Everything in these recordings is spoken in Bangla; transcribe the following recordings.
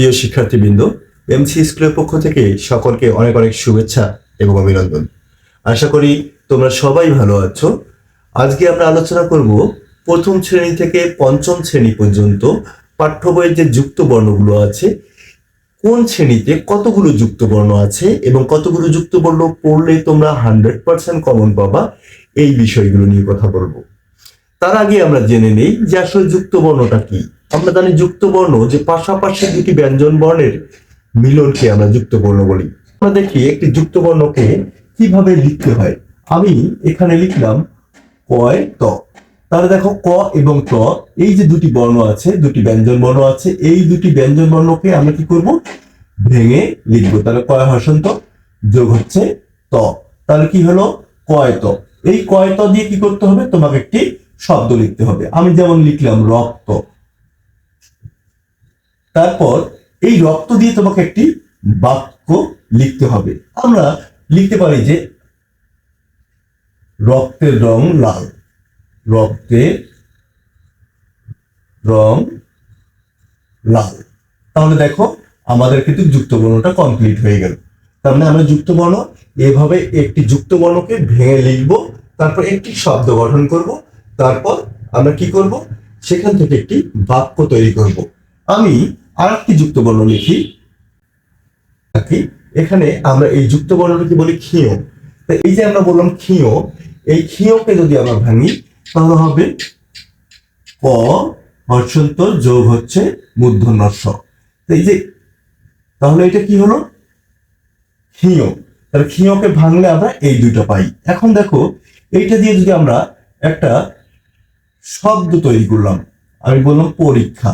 প্রিয় শিক্ষার্থীবৃন্দ এমসি স্কুলের পক্ষ থেকে সকলকে অনেক অনেক শুভেচ্ছা এবং অভিনন্দন। আশা করি তোমরা সবাই ভালো আছো। আজকে আমরা আলোচনা করব প্রথম শ্রেণি থেকে পঞ্চম শ্রেণি পর্যন্ত পাঠ্য বইয়ের যে যুক্ত বর্ণগুলো আছে, কোন শ্রেণীতে কতগুলো যুক্ত বর্ণ আছে এবং কতগুলো যুক্ত বর্ণ পড়লে তোমরা হান্ড্রেড পার্সেন্ট কমন পাবা, এই বিষয়গুলো নিয়ে কথা বলব। তার আগে আমরা জেনে নেই যে আসলে যুক্ত বর্ণটা কি। আমরা জানি যুক্ত বর্ণ, যে পাশাপাশি দুটি ব্যঞ্জন বর্ণের মিলনকে আমরা যুক্ত বর্ণ বলি। আমরা দেখি একটি যুক্ত বর্ণকে কীভাবে লিখতে হয়। আমি এখানে লিখলাম কয় ত। তাহলে দেখো ক এবং ত, এই যে দুটি বর্ণ আছে, দুটি ব্যঞ্জন বর্ণ আছে, এই দুটি ব্যঞ্জন বর্ণকে আমরা কি করব? ভেঙে লিখব। তাহলে কয় হসন্ত যোগ হচ্ছে ত। তাহলে কি হলো? কয় ত। এই কয় ত দিয়ে কি করতে হবে? তোমাকে একটি শব্দ লিখতে হবে। আমি যেমন লিখলাম রক্ত। তারপর এই রক্ত দিয়ে তোমাকে একটি বাক্য লিখতে হবে। আমরা লিখতে পারি যে, রক্তের রং লাল। রক্তের রং লাল। তাহলে দেখো, আমাদের কিন্তু যুক্ত বর্ণটা কমপ্লিট হয়ে গেল। তার মানে আমরা যুক্ত বর্ণ, এভাবে একটি যুক্ত বর্ণকে ভেঙে লিখব, তারপর একটি শব্দ গঠন করব, তারপর আমরা কি করব? সেখান থেকে একটি বাক্য তৈরি করব। আমি আর একটি যুক্ত বর্ণ লিখি। এখানে আমরা এই যুক্ত বর্ণটাকে বলি ক্ষীয়। তা এই যে আমরা বললাম ক্ষীয়, এই ক্ষীয়কে যদি আমরা ভাঙি, তাহলে হবে ক হর্ষন্ত যোগ হচ্ছে মূর্ধন্য স তো এই যে, তাহলে এটা কি হলো? ক্ষীয়। তাহলে ক্ষীয়কে ভাঙলে আমরা এই দুইটা পাই। এখন দেখো, এইটা দিয়ে যদি আমরা একটা শব্দ তৈরি করলাম, আমি বললাম পরীক্ষা।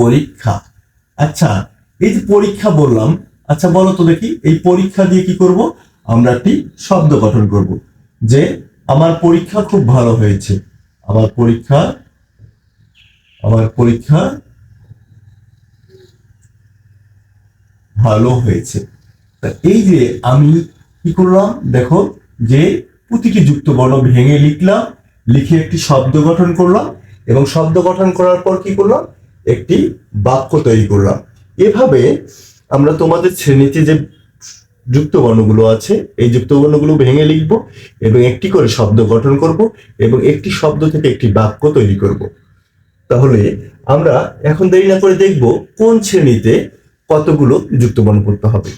পরীক্ষা। আচ্ছা এই যে পরীক্ষা বললাম আচ্ছা বলো তো দেখি, এই পরীক্ষা দিয়ে কি করব? আমরা একটি শব্দ গঠন করব, যে আমার পরীক্ষা খুব ভালো হয়েছে। আমার পরীক্ষা আমার পরীক্ষা ভালো হয়েছে। তা এই যে আমি কি করলাম? দেখো, যে প্রতিটি যুক্ত বর্ণ ভেঙে লিখলাম, লিখে একটি শব্দ গঠন করলাম, এবং শব্দ গঠন করার পর কি করলাম? একটি বাক্য তৈরি করলাম। এভাবে আমরা তোমাদের শ্রেণীতে যে যুক্ত বর্ণগুলো আছে, এই যুক্ত বর্ণগুলো ভেঙে লিখব এবং একটি করে শব্দ গঠন করব এবং একটি শব্দ থেকে একটি বাক্য তৈরি করব। তাহলে আমরা এখন দেরি না করে দেখব কোন শ্রেণীতে কতগুলো যুক্ত বর্ণ পড়তে হবে।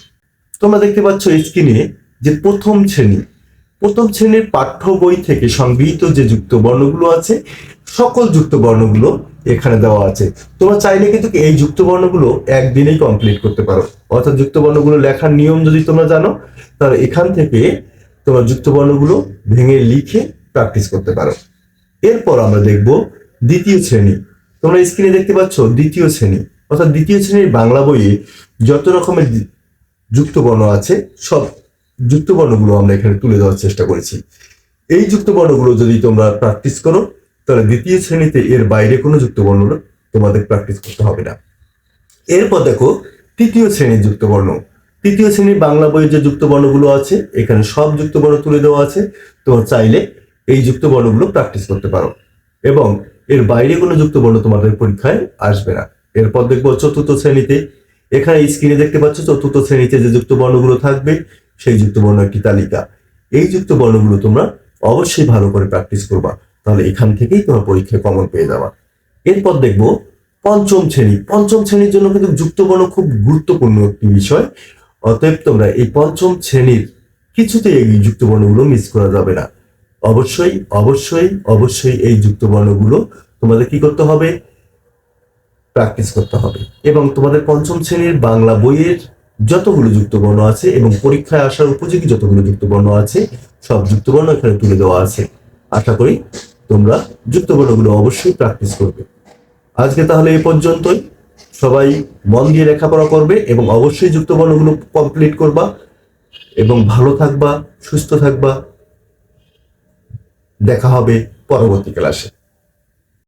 তোমরা দেখতে পাচ্ছ স্ক্রিনে যে প্রথম শ্রেণি, প্রথম শ্রেণির পাঠ্য বই থেকে সংগৃহীত যে যুক্ত বর্ণগুলো আছে, সকল যুক্ত বর্ণগুলো এখানে দেওয়া আছে। তোমরা চাইলে কিন্তু এই যুক্ত বর্ণগুলো একদিনেই কমপ্লিট করতে পারো। অর্থাৎ যুক্ত বর্ণগুলো লেখার নিয়ম যদি তোমরা জানো, তাহলে এখান থেকে তোমরা যুক্ত বর্ণগুলো ভেঙে লিখে প্র্যাকটিস করতে পারো। এরপর আমরা দেখব দ্বিতীয় শ্রেণি। তোমরা স্ক্রিনে দেখতে পাচ্ছ দ্বিতীয় শ্রেণি। অর্থাৎ দ্বিতীয় শ্রেণির বাংলা বইয়ে যত রকমের যুক্ত বর্ণ আছে, সব যুক্ত বর্ণগুলো আমরা এখানে তুলে দেওয়ার চেষ্টা করেছি। এই যুক্ত বর্ণগুলো যদি তোমরা প্র্যাকটিস করো তাহলে দ্বিতীয় শ্রেণীতে এর বাইরে কোনো যুক্ত বর্ণ তোমাদের প্র্যাকটিস করতে হবে না। এরপর দেখো, তৃতীয় শ্রেণির যুক্ত বর্ণ তৃতীয় শ্রেণির বাংলা বইয়ের যে যুক্ত বর্ণগুলো আছে, এখানে সব যুক্ত বর্ণ তুলে দেওয়া আছে। তোমরা চাইলে এই যুক্ত বর্ণগুলো প্র্যাকটিস করতে পারো। এবং এর বাইরে কোনো যুক্ত বর্ণ তোমাদের পরীক্ষায় আসবে না। এরপর দেখব চতুর্থ শ্রেণীতে। এখানে স্ক্রিনে দেখতে পাচ্ছ, চতুর্থ শ্রেণীতে যে যুক্ত বর্ণগুলো থাকবে, সেই যুক্ত বর্ণ একটি তালিকা? এই যুক্ত বর্ণগুলো তোমরা অবশ্যই ভালো করে প্র্যাকটিস করবা। তাহলে এখান থেকেই তোমার পরীক্ষায় কমন পেয়ে যাবা। এরপর দেখব পঞ্চম শ্রেণি। পঞ্চম শ্রেণির জন্য কিন্তু যুক্ত বর্ণ খুব গুরুত্বপূর্ণ একটি বিষয়। অতএব তোমরা এই পঞ্চম শ্রেণির কিছুতেই এই যুক্ত বর্ণগুলো মিস করা যাবে না। অবশ্যই অবশ্যই অবশ্যই এই যুক্ত বর্ণগুলো তোমাদের কি করতে হবে? প্র্যাকটিস করতে হবে। এবং তোমাদের পঞ্চম শ্রেণির বাংলা বইয়ের যতগুলো যুক্তবর্ণ আছে এবং পরীক্ষায় আসার উপযোগী যতগুলো যুক্তবর্ণ আছে, সব যুক্তবর্ণ এখানে তুলে দেওয়া আছে। আশা করি তোমরা যুক্ত বর্ণগুলো অবশ্যই প্র্যাকটিস করবে। আজকে তাহলে এই পর্যন্তই। সবাই মন দিয়ে লেখাপড়া করবে এবং অবশ্যই যুক্ত বর্ণগুলো কমপ্লিট করবা এবং ভালো থাকবা, সুস্থ থাকবা। দেখা হবে পরবর্তী ক্লাসে